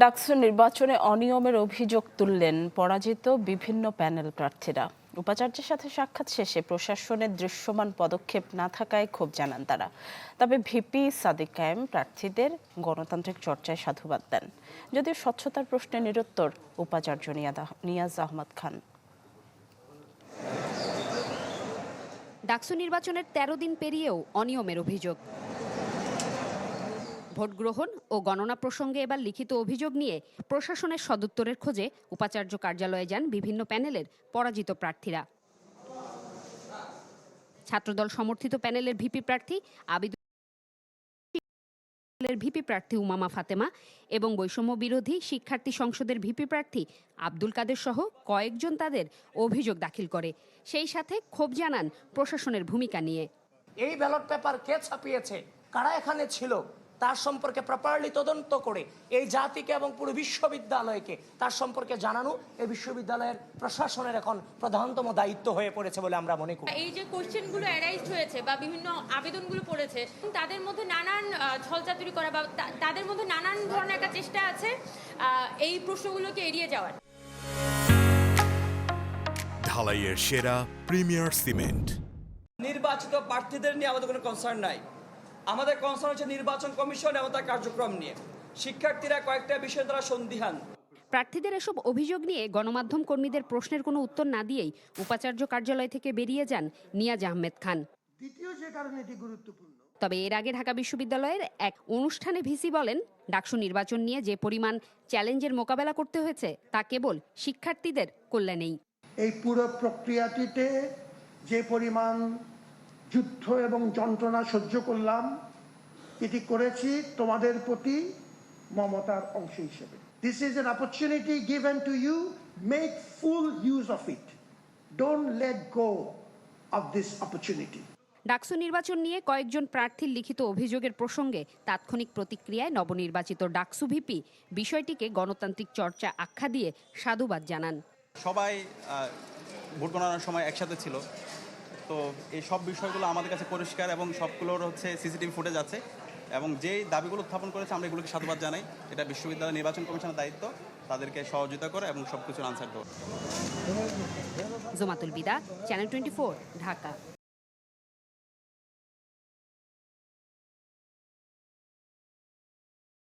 ডাকসু নির্বাচনে অনিয়মের অভিযোগ তুললেন পরাজিত বিভিন্ন প্যানেল প্রার্থীরা। উপাচার্যের সাথে সাক্ষাৎ শেষে প্রশাসনের দৃশ্যমান পদক্ষেপ না থাকায় ক্ষোভ জানান তারা। তবে ভিপি সাদিক কায়েম প্রার্থীদের গণতান্ত্রিক চর্চায় সাধুবাদ দেন। যদিও স্বচ্ছতার প্রশ্নে নিরুত্তর উপাচার্য নিয়াজ আহমদ খান। ডাকসু নির্বাচনের ১৩ দিন পেরিয়েও অনিয়মের অভিযোগ। ভোট গ্রহণ ও গণনা প্রসঙ্গে এবার লিখিত অভিযোগ নিয়ে প্রশাসনের সদুত্তরের খোঁজে উপাচার্য কার্যালয়ে যান বিভিন্ন প্যানেলের পরাজিত প্রার্থীরা। ছাত্রদল সমর্থিত প্যানেলের ভিপি প্রার্থী আবিদ ভিপি প্রার্থী উমামা ফাতেমা এবং বৈষম্য বিরোধী শিক্ষার্থী সংসদের ভিপি প্রার্থী আব্দুল কাদের সহ কয়েকজন তাদের অভিযোগ দাখিল করে। সেই সাথে ক্ষোভ জানান প্রশাসনের ভূমিকা নিয়ে। এই ব্যালট পেপার কে ছাপিয়েছে? কারা এখানে ছিল? তার সম্পর্কে প্রপারলি তদন্ত করে এই জাতিকে এবং পুরো বিশ্ববিদ্যালয়কে তার সম্পর্কে জানানো এই বিশ্ববিদ্যালয়ের প্রশাসনের এখন প্রধানতম দায়িত্ব হয়ে পড়েছে বলে আমরা মনে করি। এই যে কোশ্চেনগুলো অ্যারাইজ হয়েছে বা বিভিন্ন আবেদনগুলো পড়েছে তাদের মধ্যে নানান ছলচাতুরি করা বা তাদের মধ্যে নানান ধরনের একটা চেষ্টা আছে আহ, এই প্রশ্নগুলোকে এড়িয়ে যাওয়ার। ঢালাইয়ের সেরা প্রিমিয়ার সিমেন্ট। নির্বাচিত প্রার্থীদের নিয়ে আমাদের কোনো কনসার্ন নাই। আমাদের কনসার্ন হচ্ছে নির্বাচন কমিশন এবং তার কার্যক্রম নিয়ে। শিক্ষার্থীরা কয়েকটা বিষয় দ্বারা সন্দিহান। প্রার্থীদের এসব অভিযোগ নিয়ে গণমাধ্যম কর্মীদের প্রশ্নের কোনো উত্তর না দিয়েই উপাচার্য কার্যালয় থেকে বেরিয়ে যান নিয়াজ আহমেদ খান। দ্বিতীয় যে কারণে এটি গুরুত্বপূর্ণ তবে এর আগে ঢাকা বিশ্ববিদ্যালয়ের এক অনুষ্ঠানে ভিসি বলেন ডাকসু নির্বাচন নিয়ে যে পরিমাণ চ্যালেঞ্জের মোকাবেলা করতে হয়েছে তা কেবল শিক্ষার্থীদের কল্যাণেই। এই পুরো প্রক্রিয়াটিতে যে পরিমাণ যুদ্ধ এবং যন্ত্রণা সহ্য করলাম। এটি করেছি তোমাদের প্রতি মমতার অংশ হিসেবে। This is an opportunity given to you make full use of it don't let go of this opportunity DUCSU নির্বাচন নিয়ে কয়েকজন প্রার্থীর লিখিত অভিযোগের প্রসঙ্গে তাৎক্ষণিক প্রতিক্রিয়ায় নবনির্বাচিত ডাকসু ভিপি বিষয়টিকে গণতান্ত্রিক চর্চা আখ্যা দিয়ে সাধুবাদ জানান। সবাই ভোট গণনার সময় একসাথে ছিল। তো এই সব বিষয়গুলো আমাদের কাছে পরিষ্কার এবং সবগুলোর হচ্ছে সিসিটিভি ফুটেজ আছে এবং যেই দাবিগুলো উত্থাপন করেছে আমরা এগুলোকে সাধুবাদ জানাই। এটা বিশ্ববিদ্যালয় নির্বাচন কমিশনের দায়িত্ব। তাদেরকে সহযোগিতা করে এবং সব কিছুর আনসার দেওয়া। জোমাতুল বিদা চ্যানেল টোয়েন্টি ঢাকা।